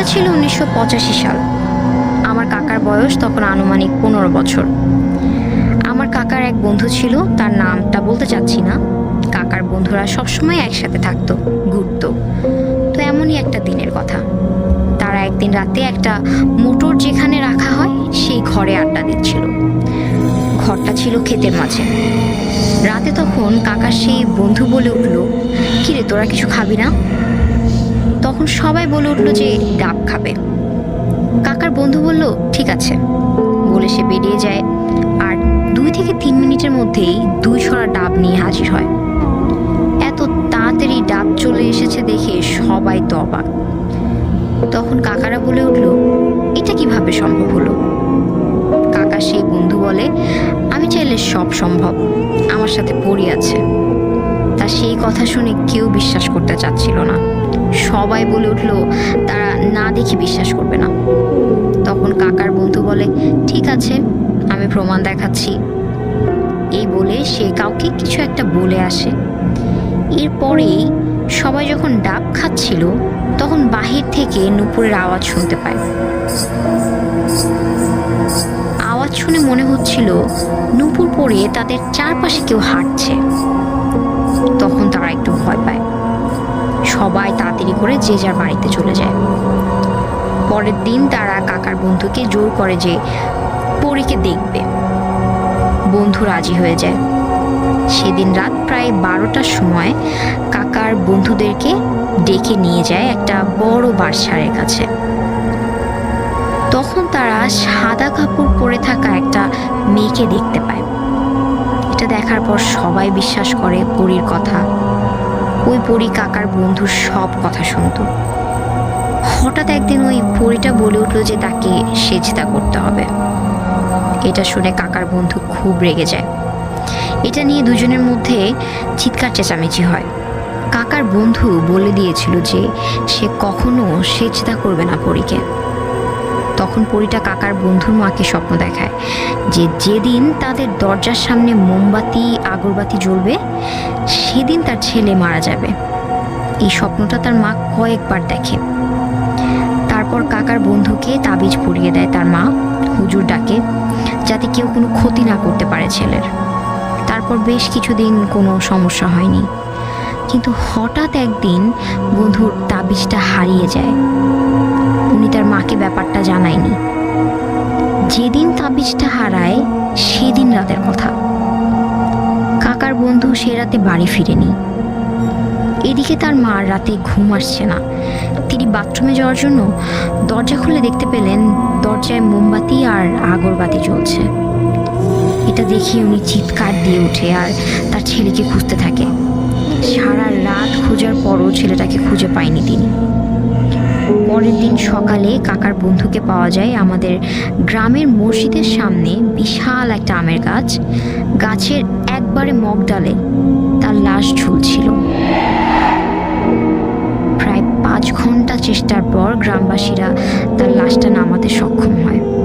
সময়টা ছিল উনিশশো পঁচাশি সাল। আমার কাকার বয়স তখন আনুমানিক পনেরো বছর। আমার কাকার এক বন্ধু ছিল, তার নামটা বলতে চাচ্ছি না। কাকার বন্ধুরা সবসময় একসাথে থাকতো, ঘুরতো। তো এমনই একটা দিনের কথা। তারা একদিন রাতে একটা মোটর যেখানে রাখা হয়, সেই ঘরে আড্ডা দিচ্ছিল। ঘরটা ছিল ক্ষেতের মাঝে। রাতে তখন কাকার সেই বন্ধু বলে উঠল, কিরে, তোরা কিছু খাবি না? তখন সবাই বলে উঠল যে ডাব খাবে। কাকার বন্ধু বলল, ঠিক আছে। বলে সে বেরিয়ে যায়। আর দুই থেকে তিন মিনিটের মধ্যেই দুই ছড়া ডাব নিয়ে হাজির হয়। এত তাড়াতাড়ি ডাব চলে এসেছে দেখে সবাই তো অবাক। তখন কাকারা বলে উঠল, এটা কীভাবে সম্ভব হলো? কাকা সেই বন্ধু বলে, আমি চাইলে সব সম্ভব। আমার সাথে পড়ি আছে। তা সেই কথা শুনে কেউ বিশ্বাস করতে চাচ্ছিল না। সবাই বলে উঠল, তারা না দেখে বিশ্বাস করবে না। তখন কাকার বন্ধু বলে, ঠিক আছে, আমি প্রমাণ দেখাচ্ছি। এই বলে সে কাউকে কিছু একটা বলে আসে। এরপরেই সবাই যখন ডাব খাচ্ছিল, তখন বাহির থেকে নুপুরের আওয়াজ শুনতে পায়। আওয়াজ শুনে মনে হচ্ছিল নুপুর পরে তাদের চারপাশে কেউ হাঁটছে। তখন তারা একটু ভয় পায়। সবাই তাড়াতাড়ি করে যে যার বাড়িতে চলে যায়। পরের দিন তারা কাকার বন্ধুকে জোর করে যে পরীকে দেখবে। বন্ধু রাজি হয়ে যায়। সেদিন রাত প্রায় বারোটার সময় কাকার বন্ধুদেরকে ডেকে নিয়ে যায় একটা বড় বারসারের কাছে। তখন তারা সাদা কাপড় পরে থাকা একটা মেয়েকে দেখতে পায়। এটা দেখার পর সবাই বিশ্বাস করে পরীর কথা। ওই পরী কাকার বন্ধু সব কথা শুনতো। হঠাৎ একদিন ওই পরিটা বলে উঠল যে তাকে সেজদা করতে হবে। এটা শুনে কাকার বন্ধু খুব রেগে যায়। এটা নিয়ে দুজনের মধ্যে চিৎকার চেঁচামেচি হয়। কাকার বন্ধু বলে দিয়েছিল যে সে কখনো সেজদা করবে না পরীকে তখন পরীটা কাকার বন্ধুর মাকে স্বপ্ন দেখায় যে যেদিন তাদের দরজার সামনে মোমবাতি, আগরবাতি জ্বলবে, সেদিন তার ছেলে মারা যাবে। এই স্বপ্নটা তার মা কয়েকবার দেখে। তারপর কাকার বন্ধুকে তাবিজ পরিয়ে দেয় তার মা, হুজুর ডাকে যাতে কেউ কোনো ক্ষতি না করতে পারে ছেলের। তারপর বেশ কিছুদিন কোনো সমস্যা হয়নি। কিন্তু হঠাৎ একদিন বন্ধুর তাবিজটা হারিয়ে যায়। উনি তার মাকে ব্যাপারটা জানায়নি যেদিন তাবিজটা হারায়, সেদিন রাতের কথা। কাকার বন্ধু সে রাতে বাড়ি ফিরেনি। এদিকে তার মার রাতে ঘুম আসছে না। তিনি বাথরুমে যাওয়ার জন্য দরজা খুলে দেখতে পেলেন দরজায় মোমবাতি আর আগরবাতি জ্বলছে। এটা দেখে উনি চিৎকার দিয়ে ওঠে আর তার ছেলেকে খুঁজতে থাকে। সারা রাত খোঁজার পরও ছেলেটাকে খুঁজে পায়নি তিনি। পরের দিন সকালে কাকার বন্ধুকে পাওয়া যায় আমাদের গ্রামের মসজিদের সামনে বিশাল একটা আমের গাছ। গাছের একবারে মগ ডালে তার লাশ ঝুলছিল। প্রায় পাঁচ ঘণ্টা চেষ্টার পর গ্রামবাসীরা তার লাশটা নামাতে সক্ষম হয়।